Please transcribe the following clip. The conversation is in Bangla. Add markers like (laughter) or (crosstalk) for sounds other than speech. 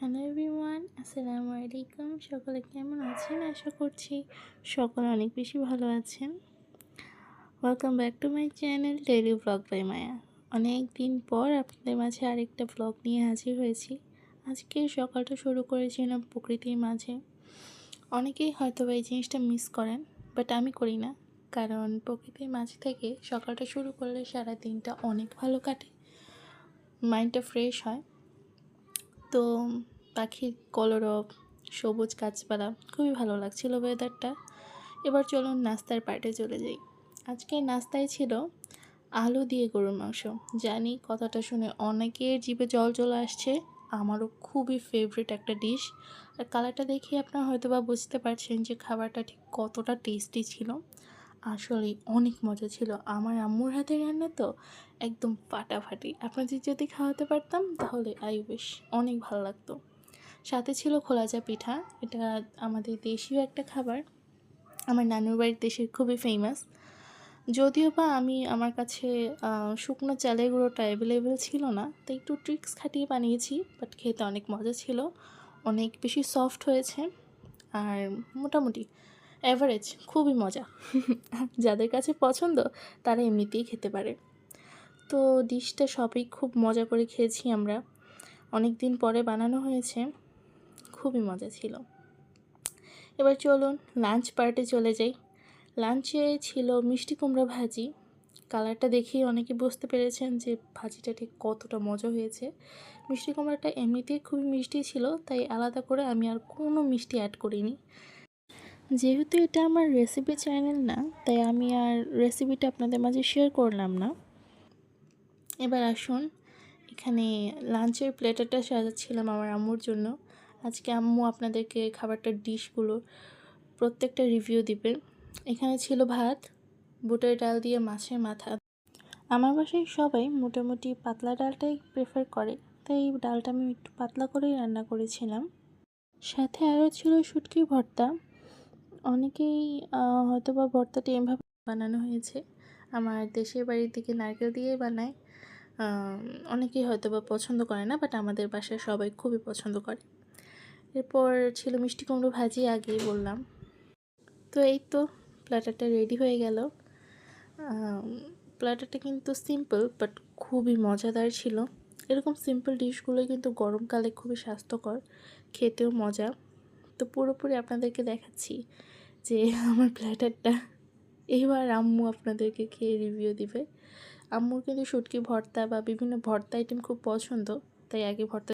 হ্যালো এভরিওয়ান, আসসালামু আলাইকুম। সকলে কেমন আছেন? আশা করছি সকলে অনেক বেশি ভালো আছেন। Welcome back to my channel daily vlog by Maya অনেক দিন পর আপনাদের মাঝে আরেকটা ব্লগ নিয়ে হাজির হয়েছি। আজকে সকালটা শুরু করেছিলাম প্রকৃতির মাঝে। অনেকেই হয়তো এই জিনিসটা মিস করেন বাট আমি করি না। কারণ প্রকৃতির মাঝ থেকে সকালটা শুরু করলে সারা দিনটা অনেক ভালো কাটে। মাইন্ডটা ফ্রেশ হয়। তো পাখির কলরব, সবুজ গাছপালা, খুবই ভালো লাগছিল ওয়েদারটা এবার চলুন নাস্তার পার্টে চলে যাই। আজকে নাস্তায় ছিল আলু দিয়ে গরুর মাংস। জানি কথাটা শুনে অনেকের জিভে জল চলে আসছে। আমারও খুবই ফেভারিট একটা ডিশ আর কালারটা দেখে আপনারা হয়তো বা বুঝতে পারছেন যে খাবারটা ঠিক কতটা টেস্টি ছিল। আসলে অনেক মজা ছিল। আমার আম্মুর হাতে রান্না তো একদম ফাটাফাটি। আপনাদের যদি খাওয়াতে পারতাম, তাহলে আই উইশ, অনেক ভালো লাগতো। সাথে ছিল খোলাজা পিঠা। এটা আমাদের দেশীয় একটা খাবার। আমার নানুর বাড়ির দেশের খুবই ফেমাস যদিও বা আমি, আমার কাছে শুকনো চালের গুঁড়োটা অ্যাভেলেবেল ছিল না। তাই একটু ট্রিক্স খাটিয়ে বানিয়েছি বাট খেতে অনেক মজা ছিল। অনেক বেশি সফট হয়েছে। আর মোটামুটি অ্যাভারেজ খুবই মজা। যাদের কাছে পছন্দ, তারা এমনিতেই খেতে পারে। তো ডিশটা সবই খুব মজা করে খেয়েছি আমরা। অনেক দিন পরে বানানো হয়েছে। খুবই মজা ছিল। এবার চলুন লাঞ্চ পার্টে চলে যাই। লাঞ্চে ছিল মিষ্টি কুমড়া ভাজি। কালারটা দেখেই অনেকে বুঝতে পেরেছেন যে ভাজিটা ঠিক কতটা মজা হয়েছে। মিষ্টি কুমড়াটা এমনিতেই খুবই মিষ্টি ছিল, তাই আলাদা করে আমি আর কোনো মিষ্টি অ্যাড করিনি। যেহেতু এটা আমার রেসিপি চ্যানেল না, তাই আমি আর রেসিপিটা আপনাদের মাঝে শেয়ার করলাম না। এবার আসুন, এখানে লাঞ্চের প্লেটারটা সাজাচ্ছিলাম আমার আম্মুর জন্য। আজকে আম্মু আপনাদেরকে খাবারটার ডিশগুলো প্রত্যেকটা রিভিউ দিবে। এখানে ছিল ভাত, বুটের ডাল দিয়ে মাছের মাথা। আমার বাসায় সবাই মোটামুটি পাতলা ডালটাই প্রেফার করে, তাই এই ডালটা আমি একটু পাতলা করেই রান্না করেছিলাম। সাথে আরও ছিল শুটকি ভর্তা অনেকেই হয়তো বা ভর্তাটি এমভাবে বানানো হয়েছে। আমার দেশের বাড়ির দিকে নারকেল দিয়ে বানায়। অনেকেই হয়তো বা পছন্দ করে না, বাট আমাদের বাসায় সবাই খুবই পছন্দ করে। এরপর ছিল মিষ্টি কুমড়ো ভাজি, আগেই বললাম। তো এই তো, প্ল্যাটারটা রেডি হয়ে গেল। প্ল্যাটারটা কিন্তু সিম্পল, বাট খুবই মজাদার ছিল। এরকম সিম্পল ডিশগুলো কিন্তু গরমকালে খুবই স্বাস্থ্যকর, খেতেও মজা। তো পুরোপুরি আপনাদেরকে দেখাচ্ছি যে (laughs) আমার প্ল্যাটারটা এইবার আম্মু আপনাদেরকে খেয়ে রিভিউ দিবে? আম্মুর কিন্তু শুটকি ভর্তা বা বিভিন্ন ভর্তা আইটেম খুব পছন্দ, তাই আগে ভর্তা